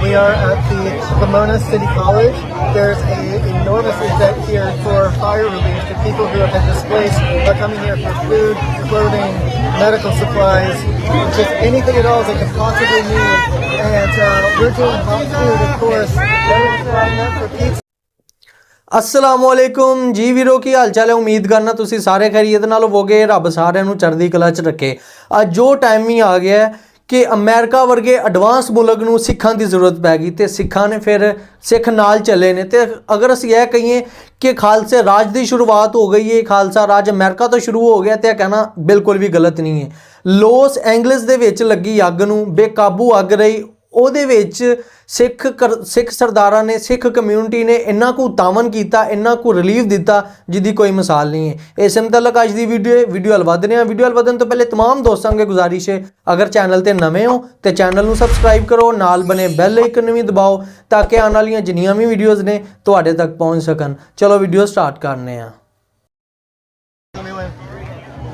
We are at the Pomona City College. There's a enormous event here for fire relief. The people who have been displaced are coming here for food, clothing, medical supplies, just anything at all they can possibly need. And uh, we're doing hot food, of course. For pizza. ਅਸਲਾਮੁਅਲੈਕੁਮ ਜੀ ਵੀਰੋ, ਕੀ ਹਾਲ ਚਾਲ ਹੈ? ਉਮੀਦ ਕਰਨਾ ਤੁਸੀਂ ਸਾਰੇ ਖੈਰੀਅਤ ਨਾਲ ਹੋਵੋਗੇ। ਰੱਬ ਸਾਰਿਆਂ ਨੂੰ ਚੜ੍ਹਦੀ ਕਲਾ 'ਚ ਰੱਖੇ। ਅੱਜ ਜੋ ਟਾਈਮ ਹੀ ਆ ਗਿਆ ਕਿ ਅਮਰੀਕਾ ਵਰਗੇ ਐਡਵਾਂਸ ਮੁਲਕ ਨੂੰ ਸਿੱਖਾਂ ਦੀ ਜ਼ਰੂਰਤ ਪੈ ਗਈ ਤੇ ਸਿੱਖਾਂ ਨੇ ਫਿਰ ਸਿੱਖ ਨਾਲ ਚੱਲੇ ਨੇ। ਤੇ ਅਗਰ ਅਸੀਂ ਇਹ ਕਹੀਏ ਕਿ ਖਾਲਸੇ ਰਾਜ ਦੀ ਸ਼ੁਰੂਆਤ ਹੋ ਗਈ ਹੈ ਖਾਲਸਾ ਰਾਜ ਅਮਰੀਕਾ ਤੋਂ ਸ਼ੁਰੂ ਹੋ ਗਿਆ ਤੇ ਇਹ ਕਹਿਣਾ ਬਿਲਕੁਲ ਵੀ ਗਲਤ ਨਹੀਂ ਹੈ। ਲੋਸ ਐਂਜਲਸ ਦੇ ਵਿੱਚ ਲੱਗੀ ਅੱਗ ਨੂੰ ਬੇਕਾਬੂ ਅੱਗ ਰਹੀ। ਉਹਦੇ ਵਿੱਚ ਸਿੱਖ ਕਰ- ਸਿੱਖ ਸਰਦਾਰਾਂ ਨੇ ਸਿੱਖ ਕਮਿਊਨਿਟੀ ਨੇ ਇੰਨਾ ਕੁ ਤਾਮਨ ਕੀਤਾ ਇੰਨਾ ਕੁ ਰਿਲੀਫ ਦਿੱਤਾ ਜਿਹਦੀ ਕੋਈ ਮਿਸਾਲ ਨਹੀਂ ਹੈ ਇਸ ਮੁਤਲਕ ਅੱਜ ਦੀ ਵੀਡੀਓ ਵੀਡੀਓ ਹਲ ਵਧਨੇ ਆ ਵੀਡੀਓ ਹਲ ਵਧਣ ਤੋਂ ਪਹਿਲੇ तमाम ਦੋਸਤਾਂ ਨੂੰ ਗੁਜ਼ਾਰਿਸ਼ ਹੈ ਅਗਰ ਚੈਨਲ ਤੇ ਨਵੇਂ ਹੋ ਤੇ ਚੈਨਲ ਨੂੰ ਸਬਸਕ੍ਰਾਈਬ ਕਰੋ ਨਾਲ ਬਨੇ ਬੈਲ ਆਈਕਨ ਵੀ ਦਬਾਓ ਤਾਂ ਕਿ ਆਉਣ ਵਾਲੀਆਂ ਜਿੰਨੀਆਂ ਵੀ ਵੀਡੀਓਜ਼ ਨੇ ਤੁਹਾਡੇ ਤੱਕ ਪਹੁੰਚ ਸਕਣ ਚਲੋ ਵੀਡੀਓ ਸਟਾਰਟ ਕਰਨੇ ਆ Doing?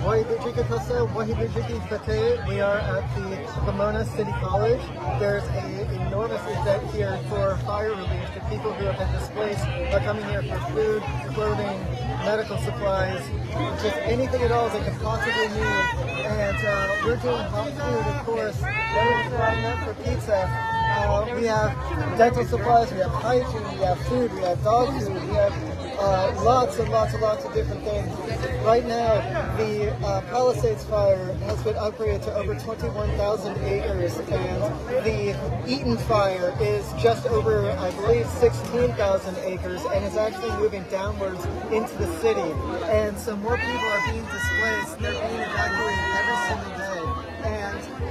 Waheguru Ji Ka Khalsa, Waheguru Ji Ki Fateh. We are at the Pomona City College. There's a enormous event here for fire relief. The people who have been displaced are coming here for food, clothing, medical supplies, just anything at all they can possibly need. And uh, we're doing hot food, of course. Everyone's lining up for pizza. Uh, we have dental supplies, we have hygiene, we have food, we have dog food, we have uh, lots and lots and lots of different things. Right now, the uh, Palisades fire has been upgraded to over 21,000 acres, and the Eaton fire is just over, I believe, 16,000 acres, and it's actually moving downwards into the city. And so more people are being displaced; they're being evacuated every single day.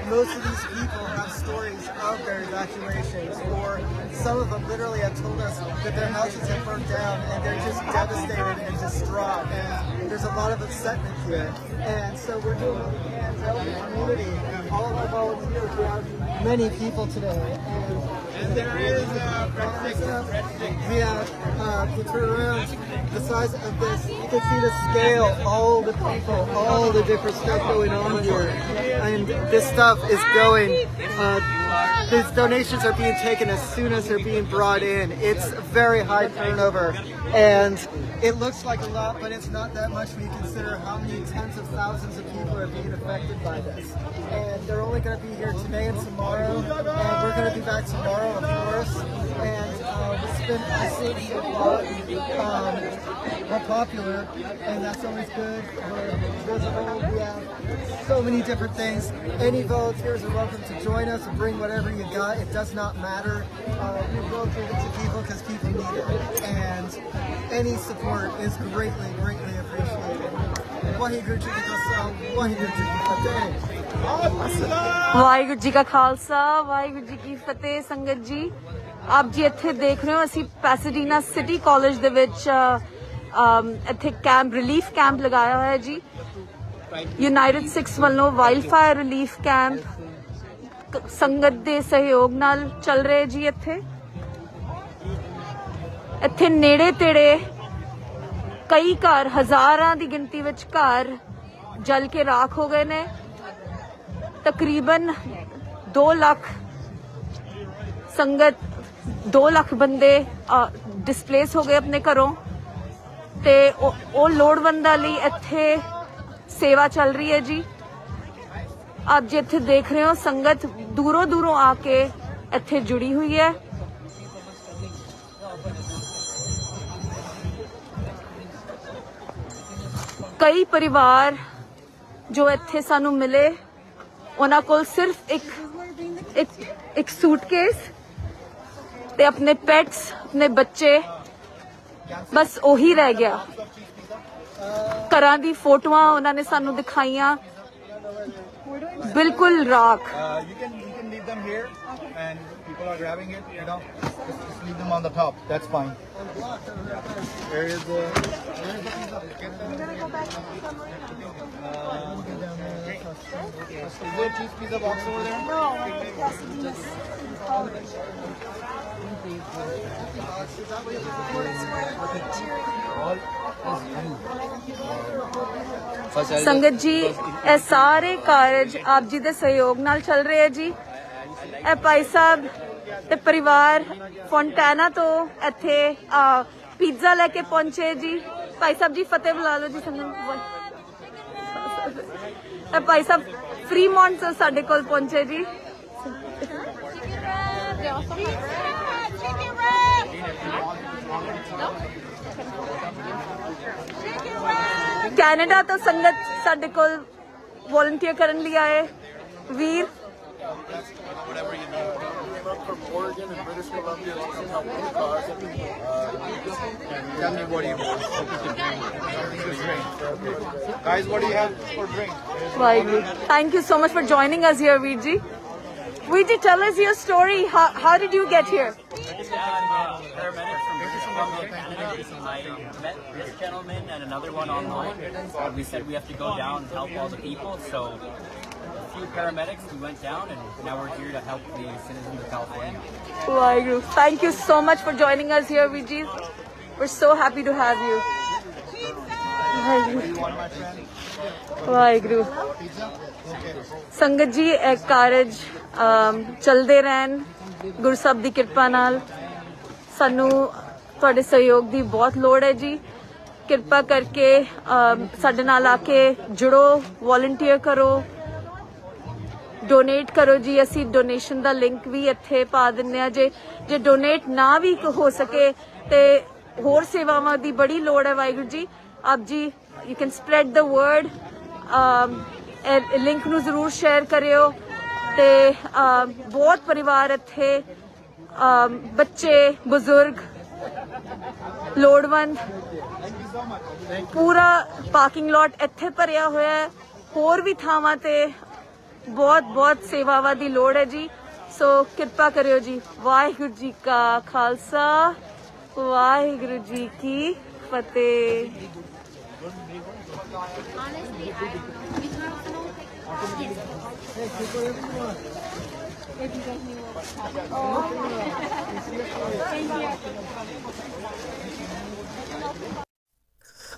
Most of these people have stories of their evacuations, or some of them literally have told us that their houses have burned down and they're just devastated and distraught. And there's a lot of upsetment here. And so we're doing what we can to help the community. All of our volunteers, we have many people today. And And there is breadsticks. we have, uh, to turn around the size of this, you can see the scale, all the people, all the different stuff going on here. And this stuff is going, uh, these donations are being taken as soon as they're being brought in. It's very high turnover. And it looks like a lot, but it's not that much when you consider how many tens of thousands of people are being affected by this. And they're only going to be here today and tomorrow, and we're going to be back tomorrow, of course. And uh, it's been a lot um, more popular, and that's always good. We're visible. We have so many different things. Any volunteers are welcome to join us and bring whatever you got. It does not matter. Uh, we will give it to people because people need it, and any support is greatly, greatly appreciated. Waheguru Ji Ka Khalsa, Waheguru ji ਕਾ ਖਾਲਸਾ, ਵਾਹਿਗੁਰੂ ਜੀ ਕੀ ਫਤਿਹ ਸੰਗਤ ਜੀ। ਆਪ ਜੀ ਇੱਥੇ ਦੇਖ ਰਹੇ ਹੋ, ਅਸੀਂ ਪੈਸੇਡੀਨਾ ਸਿਟੀ ਕਾਲਜ ਦੇ ਵਿੱਚ ਇੱਥੇ ਕੈਂਪ, ਰਿਲੀਫ ਕੈਂਪ ਲਗਾਇਆ ਹੋਇਆ ਹੈ ਜੀ। ਯੂਨਾਈਟਿਡ ਸਿਕਸ ਵੱਲੋਂ ਵਾਈਲਡ ਰਿਲੀਫ ਕੈਂਪ ਸੰਗਤ ਦੇ ਸਹਿਯੋਗ ਨਾਲ ਚੱਲ ਰਹੇ ਜੀ ਇੱਥੇ। ਇੱਥੇ ਨੇੜੇ ਤੇੜੇ ਕਈ ਘਰ, ਹਜ਼ਾਰਾਂ ਦੀ ਗਿਣਤੀ ਵਿੱਚ ਘਰ ਜਲ ਕੇ ਰਾਖ ਹੋ ਗਏ ਨੇ। ਤਕਰੀਬਨ 2 ਲੱਖ ਸੰਗਤ 2 ਲੱਖ ਬੰਦੇ ਡਿਸਪਲੇਸ ਹੋ ਗਏ ਆਪਣੇ ਘਰੋਂ। ਤੇ ਉਹ ਉਹ ਲੋੜਵੰਦਾਂ ਲਈ ਇੱਥੇ ਸੇਵਾ ਚੱਲ ਰਹੀ ਹੈ ਜੀ। ਆਪ ਜੀ ਇੱਥੇ ਦੇਖ ਰਹੇ ਹੋ, ਸੰਗਤ ਦੂਰੋਂ ਦੂਰੋਂ ਆ ਕੇ ਇੱਥੇ ਜੁੜੀ ਹੋਈ ਹੈ। ਕਈ ਪਰਿਵਾਰ ਜੋ ਇੱਥੇ ਸਾਨੂੰ ਮਿਲੇ ਉਹਨਾਂ ਕੋਲ ਸਿਰਫ ਇੱਕ ਇੱਕ ਇੱਕ ਸੂਟਕੇਸ ਤੇ ਆਪਣੇ ਪੈਟਸ ਆਪਣੇ ਬੱਚੇ, ਬਸ ਉਹੀ ਰਹਿ ਗਿਆ। ਘਰਾਂ ਦੀ ਫੋਟੋਆਂ ਉਹਨਾਂ ਨੇ ਸਾਨੂੰ ਦਿਖਾਈਆਂ। ਬਿਲਕੁਲ ਰਾਖ। uh, Uh, leave them here, and people are grabbing it. You know, just, just leave them on the top. That's fine. There is the. Is there a cheese pizza box over there? All, ਸੰਗਤ ਜੀ ਇਹ ਸਾਰੇ ਕਾਰਜ ਆਪ ਜੀ ਦੇ ਸਹਿਯੋਗ ਨਾਲ ਚੱਲ ਰਹੇ ਹੈ ਜੀ ਇਹ ਭਾਈ ਸਾਹਿਬ ਤੇ ਪਰਿਵਾਰ ਫੌਂਟੈਨਾ ਤੋਂ ਇੱਥੇ ਪੀਜ਼ਾ ਲੈ ਕੇ ਪਹੁੰਚੇ ਜੀ। ਭਾਈ ਸਾਹਿਬ ਜੀ ਫਤਿਹ ਬੁਲਾ ਲਓ ਜੀ ਸੰਗਤ ਇਹ ਭਾਈ ਸਾਹਿਬ ਫਰੀਮੌਂਟ ਤੋਂ ਸਾਡੇ ਕੋਲ ਪਹੁੰਚੇ ਜੀ। ਕੈਨੇਡਾ ਤੋਂ ਸੰਗਤ ਸਾਡੇ ਕੋਲ ਵੋਲੰਟੀਅਰ ਕਰਨ ਲਈ ਆਏ। ਵੀਰ Tell me what do you want? Guys, what do you have for drink? Vaiguru. Thank you so much for joining us here, Veerji. Veerji, tell us your story. How, how did you get here? paramedics from from I met this gentleman and another one online. Uh, we said we have to go down and help all the people, so a few paramedics, we went down, and now we're here to help the citizens of California. Vaiguru. Thank you so much for joining us here, Veerji. We're so happy to have you. Vaiguru. Waheguru ਸੰਗਤ ਜੀ ਇਹ ਕਾਰਜ ਅਮ, ਚੱਲਦੇ ਰਹਿਣ ਗੁਰੂ ਸਾਹਿਬ ਦੀ ਕਿਰਪਾ ਨਾਲ ਸਾਨੂੰ ਤੁਹਾਡੇ ਸਹਿਯੋਗ ਦੀ ਬਹੁਤ ਲੋੜ ਹੈ ਜੀ ਕਿਰਪਾ ਕਰਕੇ ਅਮ, ਸਾਡੇ ਨਾਲ ਆ ਕੇ ਜੁੜੋ ਵੋਲੰਟੀਅਰ ਕਰੋ ਡੋਨੇਟ ਕਰੋ ਜੀ, ਅਸੀਂ ਡੋਨੇਸ਼ਨ ਦਾ ਲਿੰਕ ਵੀ ਇੱਥੇ ਪਾ ਦਿੰਨੇ ਆ ਜੇ ਜੇ ਡੋਨੇਟ ਨਾ ਵੀ ਹੋ ਸਕੇ ਤੇ ਹੋਰ ਸੇਵਾਵਾਂ ਦੀ ਬੜੀ ਲੋੜ ਹੈ ਵਾਹਿਗੁਰੂ ਜੀ। ਆਪ ਜੀ you can spread the word link ਨੂੰ ਜ਼ਰੂਰ ਸ਼ੇਅਰ ਕਰਿਓ ਤੇ ਬਹੁਤ ਪਰਿਵਾਰ ਇੱਥੇ ਬੱਚੇ, ਬਜ਼ੁਰਗ, ਲੋੜਵੰਦ, ਪੂਰਾ ਪਾਰਕਿੰਗ ਲੋਟ ਇੱਥੇ ਭਰਿਆ ਹੋਇਆ ਹੈ। ਹੋਰ ਵੀ ਥਾਵਾਂ ਤੇ ਬਹੁਤ ਬਹੁਤ ਸੇਵਾਵਾਂ ਦੀ ਲੋੜ ਹੈ ਜੀ। ਸੋ ਕਿਰਪਾ ਕਰਿਓ ਜੀ। ਵਾਹਿਗੁਰੂ ਜੀ ਕਾ ਖਾਲਸਾ। ਵਾਹਿਗੁਰੂ ਜੀ ਕੀ ਫਤਿਹ।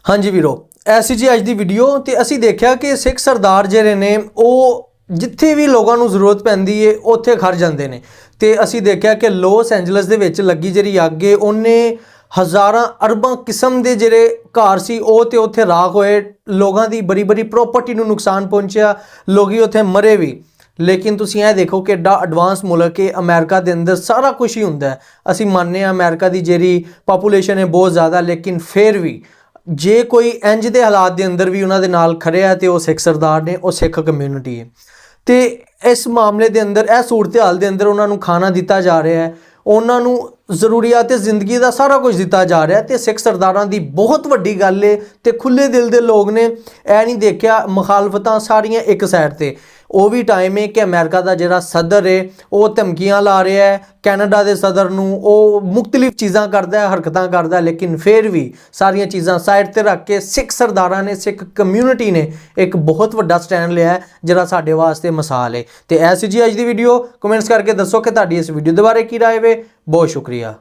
ਹਾਂਜੀ ਵੀਰੋ, ਐਸੀ ਜੀ ਅੱਜ ਦੀ ਵੀਡੀਓ ਤੇ ਅਸੀਂ ਦੇਖਿਆ ਕਿ ਸਿੱਖ ਸਰਦਾਰ ਜਿਹੜੇ ਨੇ, ਉਹ ਜਿੱਥੇ ਵੀ ਲੋਕਾਂ ਨੂੰ ਜ਼ਰੂਰਤ ਪੈਂਦੀ ਏ, ਉੱਥੇ ਖੜ ਜਾਂਦੇ ਨੇ। ਤੇ ਅਸੀਂ ਦੇਖਿਆ ਕਿ ਲਾਸ ਐਂਜਲਸ ਦੇ ਵਿੱਚ ਲੱਗੀ ਜਿਹੜੀ ਅੱਗ ਏ, ਉਹਨੇ ਹਜ਼ਾਰਾਂ ਅਰਬਾਂ ਕਿਸਮ ਦੇ ਜਿਹੜੇ ਘਰ ਸੀ, ਉਹ ਤੇ ਉੱਥੇ ਰਾਖ ਹੋਏ। ਲੋਕਾਂ ਦੀ ਬੜੀ ਬੜੀ ਪ੍ਰਾਪਰਟੀ ਨੂੰ ਨੁਕਸਾਨ ਪਹੁੰਚਿਆ, ਲੋਕੀ ਉੱਥੇ ਮਰੇ ਵੀ। ਲੇਕਿਨ ਤੁਸੀਂ ਇਹ ਦੇਖੋ ਕਿ ਐਡਾ ਐਡਵਾਂਸ ਮੁਲਕ ਹੈ ਅਮਰੀਕਾ ਦੇ ਅੰਦਰ ਸਾਰਾ ਕੁਝ ਹੀ ਹੁੰਦਾ ਹੈ। ਅਸੀਂ ਮੰਨਦੇ ਹਾਂ ਅਮਰੀਕਾ ਦੀ ਜਿਹੜੀ ਪਾਪੂਲੇਸ਼ਨ ਹੈ ਬਹੁਤ ਜ਼ਿਆਦਾ, ਲੇਕਿਨ ਫਿਰ ਵੀ ਜੇ ਕੋਈ ਇੰਜ ਦੇ ਹਾਲਾਤ ਦੇ ਅੰਦਰ ਵੀ ਉਹਨਾਂ ਦੇ ਨਾਲ ਖੜਿਆ ਤੇ ਉਹ ਸਿੱਖ ਸਰਦਾਰ ਨੇ, ਉਹ ਸਿੱਖ ਕਮਿਊਨਿਟੀ ਹੈ ਤੇ ਇਸ ਮਾਮਲੇ ਦੇ ਅੰਦਰ, ਇਹ ਸੂਰਤ-ਹਾਲ ਦੇ ਅੰਦਰ ਉਹਨਾਂ ਨੂੰ ਖਾਣਾ ਦਿੱਤਾ ਜਾ ਰਿਹਾ ਹੈ। ਉਹਨਾਂ ਨੂੰ ਜ਼ਰੂਰੀਅਤ ਜ਼ਿੰਦਗੀ ਦਾ ਸਾਰਾ ਕੁਝ ਦਿੱਤਾ ਜਾ ਰਿਹਾ ਹੈ ਤੇ ਸਿੱਖ ਸਰਦਾਰਾਂ ਦੀ ਬਹੁਤ ਵੱਡੀ ਗੱਲ ਏ ਤੇ ਖੁੱਲੇ ਦਿਲ ਦੇ ਲੋਕ ਨੇ ਇਹ ਨਹੀਂ ਦੇਖਿਆ ਮੁਖਾਲਫਤਾਂ ਸਾਰੀਆਂ ਇੱਕ ਸਾਈਡ ਤੇ। ਉਹ ਵੀ ਟਾਈਮ ਹੈ ਕਿ ਅਮਰੀਕਾ ਦਾ ਜਿਹੜਾ ਸਦਰ ਹੈ ਉਹ ਧਮਕੀਆਂ ਲਾ ਰਿਹਾ ਹੈ। ਕੈਨੇਡਾ ਦੇ ਸਦਰ ਨੂੰ ਉਹ ਮੁxtਲਿਫ ਚੀਜ਼ਾਂ ਕਰਦਾ ਹੈ, ਹਰਕਤਾਂ ਕਰਦਾ ਹੈ, ਲੇਕਿਨ ਫਿਰ ਵੀ ਸਾਰੀਆਂ ਚੀਜ਼ਾਂ ਸਾਈਡ ਤੇ ਰੱਖ ਕੇ ਸਿੱਖ ਸਰਦਾਰਾਂ ਨੇ, ਸਿੱਖ ਕਮਿਊਨਿਟੀ ਨੇ ਇੱਕ ਬਹੁਤ ਵੱਡਾ ਸਟੈਂਡ ਲਿਆ ਜਿਹੜਾ ਸਾਡੇ ਵਾਸਤੇ ਮਿਸਾਲ ਹੈ ਤੇ ਐਸੀ ਜੀ ਅੱਜ ਦੀ ਵੀਡੀਓ ਕਮੈਂਟਸ ਕਰਕੇ ਦੱਸੋ ਕਿ ਤੁਹਾਡੀ ਇਸ ਵੀਡੀਓ ਦੇ ਬਾਰੇ ਕੀ ਰਾਏ ਵੇ। ਬਹੁਤ ਸ਼ੁਕਰੀਆ।